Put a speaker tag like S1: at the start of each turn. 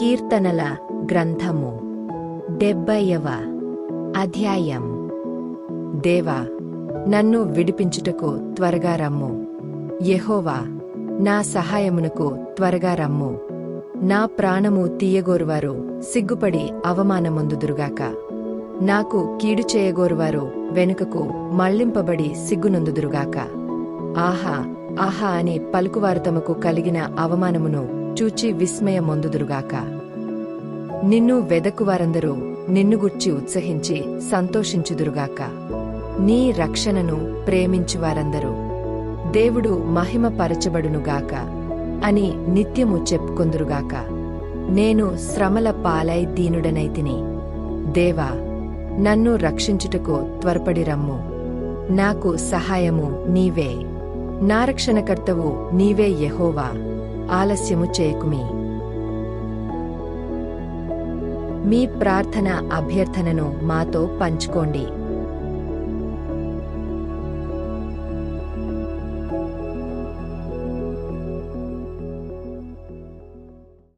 S1: కీర్తనల గ్రంథము. డెబ్బైయవ అధ్యాయం. దేవా నన్ను విడిపించుటకు త్వరగా రమ్ము. యహోవా నా సహాయమునకు త్వరగా రమ్ము. నా ప్రాణము తీయగోరువారు సిగ్గుపడి అవమానమొందుదురుగాక నాకు కీడు చేయగోరువారు వెనుకకు మళ్ళింపబడి సిగ్గునందుదురుగాక ఆహా ఆహా అని పలుకువారు తమకు కలిగిన అవమానమును చూచి విస్మయమొందుదురుగాక. నిన్ను వెదకువారందరూ నిన్ను గుర్చి ఉత్సహించి సంతోషించుదురుగాక. నీ రక్షణను ప్రేమించువారందరూ దేవుడు మహిమపరచబడునుగాక అని నిత్యము చెప్పుకొందురుగాక. నేను శ్రమల పాలై దీనుడనైతిని దేవా నన్ను రక్షించుటకు త్వరపడి రమ్ము. నాకు సహాయము నీవే. నా రక్షణకర్తవు నీవే యహోవా. ఆలస్యము చేయకుమి. మీ ప్రార్థన అభ్యర్థనను మాతో పంచుకోండి.